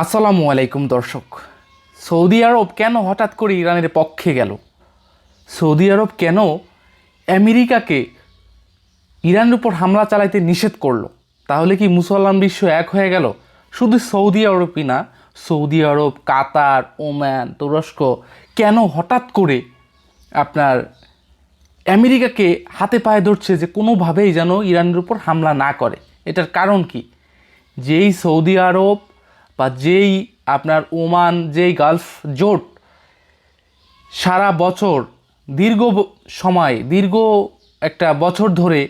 আসসালামু আলাইকুম দর্শক। সৌদি আরব কেন হঠাৎ করে ইরানের পক্ষে গেল? সৌদি আরব কেন আমেরিকাকে ইরানের উপর হামলা চালাইতে নিষেধ করল? তাহলে কি মুসলমান বিশ্ব এক হয়ে গেল? শুধু সৌদি আরবই না, সৌদি আরব, কাতার, ওমান, তুরস্ক কেন হঠাৎ করে আপনার আমেরিকাকে হাতে পায়ে ধরছে যে কোনোভাবেই যেন ইরানের উপর হামলা না করে? এটার কারণ কি? যেই সৌদি আরব বা যেই আপনার ওমান, যেই গালফ জোট সারা বছর, দীর্ঘ সময়, দীর্ঘ একটা বছর ধরে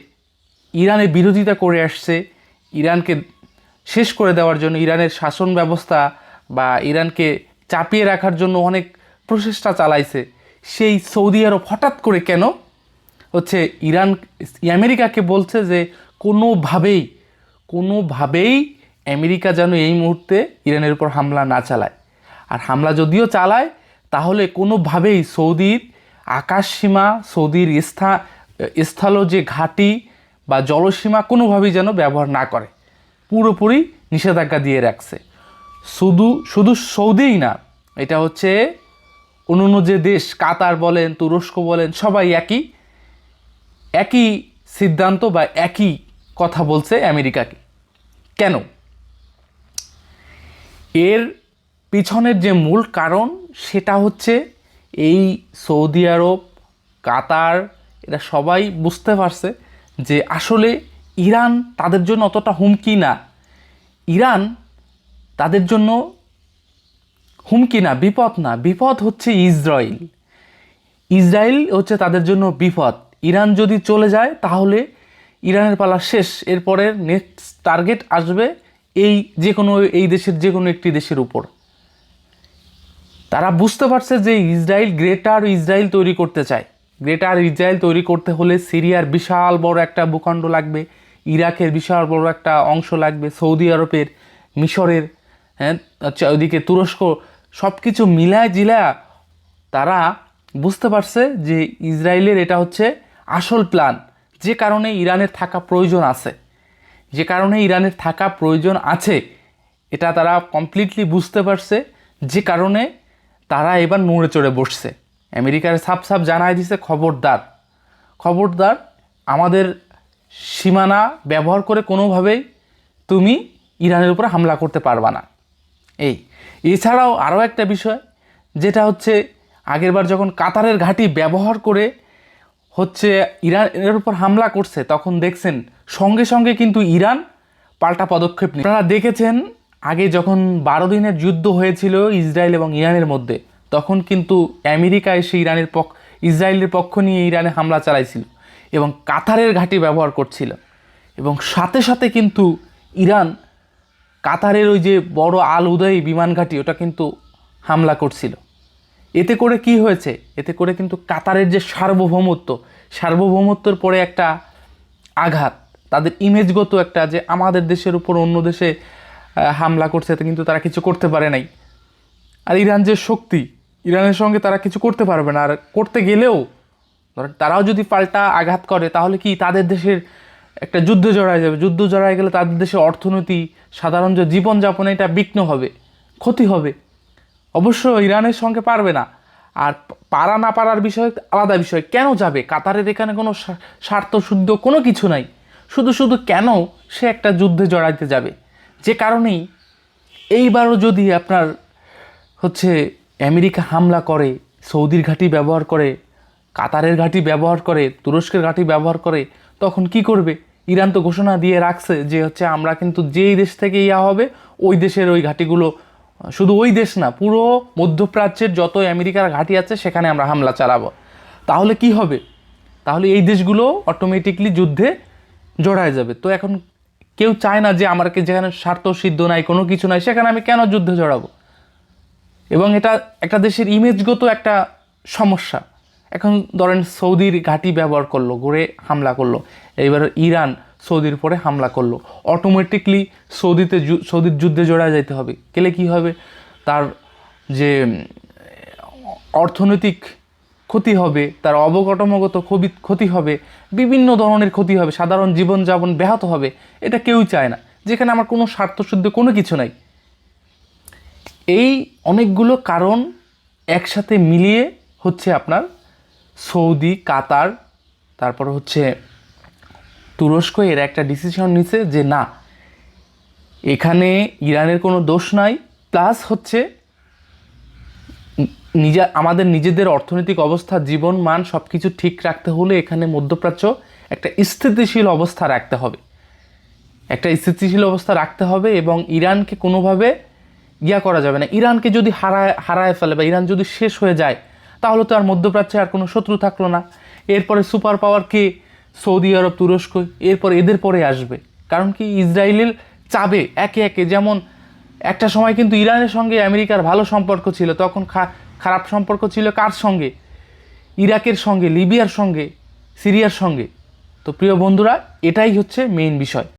ইরানের বিরোধিতা করে আসছে, ইরানকে শেষ করে দেওয়ার জন্য, ইরানের শাসন ব্যবস্থা বা ইরানকে চাপিয়ে রাখার জন্য অনেক প্রচেষ্টা চালাইছে, সেই সৌদি আরব হঠাৎ করে কেন? হচ্ছে ইরান, আমেরিকাকে বলছে যে কোনোভাবেই কোনোভাবেই আমেরিকা যেন এই মুহূর্তে ইরানের উপর হামলা না চালায়। আর হামলা যদিও চালায়, তাহলে কোনোভাবেই সৌদির আকাশসীমা সৌদির স্থা স্থল যে ঘাঁটি বা জলসীমা কোনোভাবেই যেন ব্যবহার না করে। পুরোপুরি নিষেধাজ্ঞা দিয়ে রাখছে। শুধু শুধু সৌদিই না, এটা হচ্ছে অন্য যে দেশ, কাতার বলেন, তুরস্ক বলেন, সবাই একই একই সিদ্ধান্ত বা একই কথা বলছে আমেরিকাকে। কেন? এর পিছনের যে মূল কারণ সেটা হচ্ছে এই সৌদি আরব, কাতার, এরা সবাই বুঝতে পারছে যে আসলে ইরান তাদের জন্য অতটা হুমকি না। ইরান তাদের জন্য হুমকি না, বিপদ না। বিপদ হচ্ছে ইসরায়েল। ইসরায়েল হচ্ছে তাদের জন্য বিপদ। ইরান যদি চলে যায় তাহলে ইরানের পালা শেষ। এরপরে নেক্সট টার্গেট আসবে এই যে কোনো, এই দেশের যে কোনো একটি দেশের উপর। তারা বুঝতে পারছে যে ইসরায়েল গ্রেটার ইসরায়েল তৈরি করতে চায়। গ্রেটার ইসরায়েল তৈরি করতে হলে সিরিয়ার বিশাল বড় একটা ভূখণ্ড লাগবে, ইরাকের বিশাল বড় একটা অংশ লাগবে, সৌদি আরবের মিশরের হ্যাঁ আচ্ছা ওইদিকে তুরস্ক সব কিছু মিলায় জিলা তারা বুঝতে পারছে যে ইসরায়েলের এটা হচ্ছে আসল প্ল্যান যে কারণে ইরানের থাকা প্রয়োজন আছে। যে কারণে ইরানের থাকা প্রয়োজন আছে, এটা তারা কমপ্লিটলি বুঝতে পারছে, যে কারণে তারা এবার নড়ে চড়ে বসছে। আমেরিকার সাপ সাপ জানায় দিছে খবরদার। খবরদার আমাদের সীমানা ব্যবহার করে কোনোভাবেই তুমি ইরানের উপর হামলা করতে পারবা না। এই, এছাড়াও আরও একটা বিষয়, যেটা হচ্ছে আগেরবার যখন কাতারের ঘাঁটি ব্যবহার করে হচ্ছে ইরানের উপর হামলা করছে, তখন দেখছেন সঙ্গে সঙ্গে কিন্তু ইরান পাল্টা পদক্ষেপ নিয়ে আপনারা দেখেছেন আগে যখন বারো দিনের যুদ্ধ হয়েছিল ইসরায়েল এবং ইরানের মধ্যে, তখন কিন্তু আমেরিকা এসে ইরানের পক্ষ ইসরায়েলের পক্ষ নিয়ে ইরানে হামলা চালাইছিল এবং কাতারের ঘাঁটি ব্যবহার করছিল। এবং সাথে সাথে কিন্তু ইরান কাতারের ওই যে বড় আল উদয় বিমান ঘাঁটি, ওটা কিন্তু হামলা করছিল। এতে করে কি হয়েছে? এতে করে কিন্তু কাতারের যে সার্বভৌমত্ব, সার্বভৌমত্বর পরে একটা আঘাত, তাদের ইমেজগত একটা যে আমাদের দেশের উপর অন্য দেশে হামলা করছে, এতে কিন্তু তারা কিছু করতে পারে নাই। আর ইরান যে শক্তি, ইরানের সঙ্গে তারা কিছু করতে পারবে না। আর করতে গেলেও, ধরেন তারাও যদি পাল্টা আঘাত করে, তাহলে কি তাদের দেশের একটা যুদ্ধ জড়ায় যাবে? যুদ্ধ জড়ায় গেলে তাদের দেশের অর্থনীতি সাধারণ যে জীবনযাপনে, এটা বিঘ্ন হবে, ক্ষতি হবে। অবশ্য ইরানের সঙ্গে পারবে না। আর পারা না পারার বিষয় আলাদা বিষয়, কেন যাবে? কাতারের এখানে কোনো স্বা- স্বার্থ শুদ্ধ কোনো কিছু নাই। শুধু শুধু কেন সে একটা যুদ্ধে জড়াইতে যাবে? যে কারণেই এইবারও যদি আপনার হচ্ছে আমেরিকা হামলা করে, সৌদির ঘাঁটি ব্যবহার করে, কাতারের ঘাঁটি ব্যবহার করে, তুরস্কের ঘাঁটি ব্যবহার করে, তখন কি করবে? ইরান তো ঘোষণা দিয়ে রাখছে যে হচ্ছে আমরা কিন্তু যেই দেশ থেকে ইয়া হবে, ওই দেশের ওই ঘাঁটিগুলো শুধু ওই দেশ না, পুরো মধ্যপ্রাচ্যের যত আমেরিকার ঘাঁটি আছে, সেখানে আমরা হামলা চালাবো। তাহলে কি হবে? তাহলে এই দেশগুলো অটোমেটিকলি যুদ্ধে জড়ায় যাবে। তো এখন কেউ চায় না যে আমাকে যেখানে স্বার্থ সিদ্ধ নাই, কোনো কিছু নাই, সেখানে আমি কেন যুদ্ধে জড়াবো? এবং এটা একটা দেশের ইমেজগত একটা সমস্যা। এখন ধরেন সৌদির ঘাঁটি ব্যবহার করল, ঘুরে হামলা করল। এইবার ইরান সৌদির পরে হামলা করল। অটোমেটিকলি সৌদিতে সৌদির যুদ্ধে জড়া যেতে হবে। গেলে কি হবে? তার যে, অর্থনৈতিক ক্ষতি হবে, তার অবকাঠামোগত ক্ষতি ক্ষতি হবে, বিভিন্ন ধরনের ক্ষতি হবে, সাধারণ জীবনযাপন ব্যাহত হবে, এটা কেউ চায় না। যেখানে আমার কোনো স্বার্থশুদ্ধ কোনো কিছু নাই। এই অনেকগুলো কারণ একসাথে মিলিয়ে হচ্ছে আপনার সৌদি, কাতার, তারপর হচ্ছে তুরস্ক এর একটা ডিসিশন নিছে যে না, এখানে ইরানের কোনো দোষ নাই প্লাস হচ্ছে নিজে আমাদের নিজেদের অর্থনৈতিক অবস্থা, জীবন, মান সব কিছু ঠিক রাখতে হলে এখানে মধ্যপ্রাচ্য একটা স্থিতিশীল অবস্থা রাখতে হবে। একটা স্থিতিশীল অবস্থা রাখতে হবে এবং ইরানকে কোনোভাবে ইয়া করা যাবে না। ইরানকে যদি হারায় হারায় ফেলে বা ইরান যদি শেষ হয়ে যায়, তাহলে তো আর মধ্যপ্রাচ্যে আর কোনো শত্রু থাকল না। এরপরে সুপার পাওয়ার কে সৌদি আরব, তুরস্ক, এরপর এদের পরে আসবে। কারণ কি, ইসরায়েলের চাবে একে একে, যেমন একটা সময় কিন্তু ইরানের সঙ্গে আমেরিকার ভালো সম্পর্ক ছিল, তখন খারাপ সম্পর্ক ছিল কার সঙ্গে? ইরাকের সঙ্গে, লিবিয়ার সঙ্গে, সিরিয়ার সঙ্গে। তো প্রিয় বন্ধুরা, এটাই হচ্ছে মেইন বিষয়।